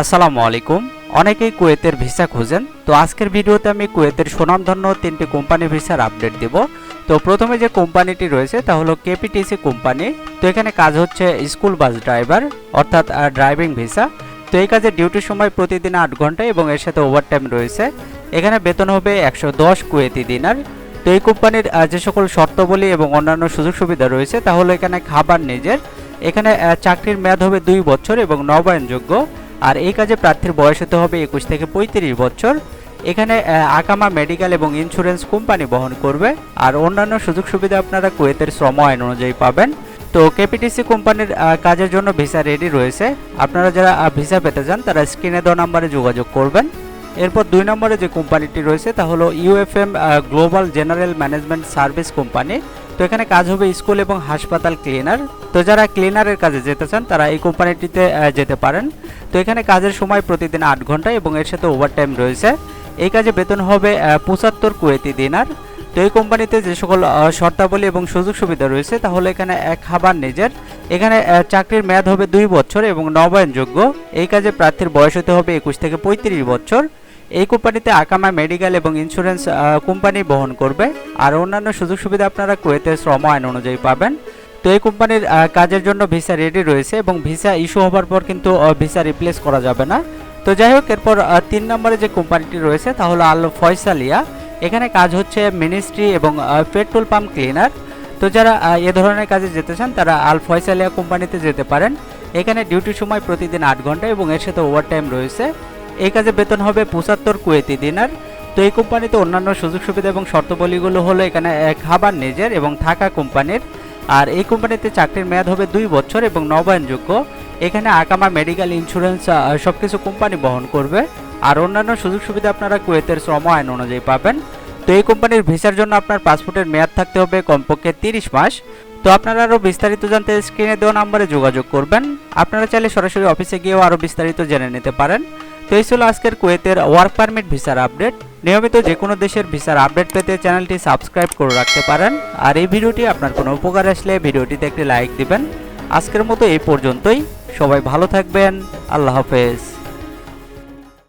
আসসালামু আলাইকুম। অনেকেই কুয়েতের ভিসা খোঁজেন, তো আজকের ভিডিওতে আমি কুয়েতের সুনামধন্য তিনটি কোম্পানি ভিসার আপডেট দেব। তো প্রথমে যে কোম্পানিটি রয়েছে, তা হলো কেপিটিসি কোম্পানি। তো এখানে কাজ হচ্ছে স্কুল বাস ড্রাইভার, অর্থাৎ ড্রাইভিং ভিসা। তো এই কাজের ডিউটির সময় প্রতিদিন আট ঘণ্টা এবং এর সাথে ওভারটাইম রয়েছে। এখানে বেতন হবে একশো দশ কুয়েতি দিনার। তো এই কোম্পানির যে সকল শর্তাবলী এবং অন্যান্য সুযোগ সুবিধা রয়েছে, তা হলো এখানে খাবার নিজের। এখানে চাকরির মেয়াদ হবে দুই বছর এবং নবায়নযোগ্য। আর এই কাজে প্রার্থীর বয়স হতে হবে একুশ থেকে পঁয়ত্রিশ বছর। এখানে আকামা মেডিকেল এবং ইন্স্যুরেন্স কোম্পানি বহন করবে। আর অন্যান্য সুযোগ সুবিধা আপনারা কুয়েতের শ্রম আইন অনুযায়ী পাবেন। তো কেপিটিসি কোম্পানির কাজের জন্য ভিসা রেডি রয়েছে। আপনারা যারা ভিসা পেতে চান, তারা স্ক্রিনে দেওয়া নাম্বারে যোগাযোগ করবেন। এরপর দুই নম্বরে যে কোম্পানিটি রয়েছে, তা হলো UFM global general management service company তো এখানে কাজ হবে স্কুল এবং হাসপাতাল ক্লিনার। তো যারা ক্লিনারের কাজে যেতে চান, তারা এই কোম্পানিটিতে যেতে পারেন। তো এখানে কাজের সময় প্রতিদিন আট ঘণ্টা এবং এর সাথে ওভারটাইম রয়েছে। এই কাজে বেতন হবে পঁচাত্তর কুয়েতি দিনার। তো এই কোম্পানিতে যে সকল শর্তাবলী এবং সুযোগ সুবিধা রয়েছে, তাহলে এখানে এক খাবার নিজের। এখানে চাকরির মেয়াদ হবে দুই বছর এবং নবায়নযোগ্য। এই কাজে প্রার্থীর বয়স হতে হবে একুশ থেকে পঁয়ত্রিশ বছর। এই কোম্পানিতে আকামা মেডিকেল এবং ইন্স্যুরেন্স কোম্পানি বহন করবে। আর অন্যান্য সুযোগ সুবিধা আপনারা কুয়েতের শ্রম আইন অনুযায়ী পাবেন। তো এই কোম্পানির কাজের জন্য ভিসা রেডি রয়েছে এবং ভিসা ইস্যু হবার পর কিন্তু ভিসা রিপ্লেস করা যাবে না। তো যাই হোক, এরপর তিন নম্বরে যে কোম্পানিটি রয়েছে, তা হলো আল ফয়সালিয়া। এখানে কাজ হচ্ছে মিনিস্ট্রি এবং পেট্রোল পাম্প ক্লিনার তো যারা এ ধরনের কাজে যেতে চান, তারা আল ফয়সালিয়া কোম্পানিতে যেতে পারেন। এখানে ডিউটির সময় প্রতিদিন আট ঘণ্টা এবং এর সাথে ওভারটাইম রয়েছে। এই কাজে বেতন হবে পঁচাত্তর কুয়েতি দিনার। তো এই কোম্পানিতে অন্যান্য সুযোগ সুবিধা এবং শর্তাবলীগুলো হলো এখানে আহ, খাবার নিজের এবং থাকা কোম্পানির। আর এই কোম্পানিতে চাকরির মেয়াদ হবে দুই বছর এবং নবায়নযোগ্য। এখানে আকামা মেডিকেল ইন্স্যুরেন্স সব কিছু কোম্পানি বহন করবে। আর অন্যান্য সুযোগ সুবিধা আপনারা কুয়েতের শ্রম আইন অনুযায়ী পাবেন। তো এই কোম্পানির ভিসার জন্য আপনার পাসপোর্টের মেয়াদ থাকতে হবে কমপক্ষে তিরিশ মাস। তো আপনারা আরও বিস্তারিত জানতে স্ক্রিনে দেওয়া নম্বরে যোগাযোগ করবেন। আপনারা চাইলে সরাসরি অফিসে গিয়েও আরও বিস্তারিত জেনে নিতে পারেন। তো এই ছিল আজকের কুয়েতের ওয়ার্ক পারমিট ভিসার আপডেট। নিয়মিত যে কোনো দেশের ভিসার আপডেট পেতে চ্যানেলটি সাবস্ক্রাইব করে রাখতে পারেন। আর এই ভিডিওটি আপনার কোনো উপকার আসলে ভিডিওটিতে একটি লাইক দিবেন। আজকের মতো এই পর্যন্তই। সবাই ভালো থাকবেন। আল্লাহ হাফেজ।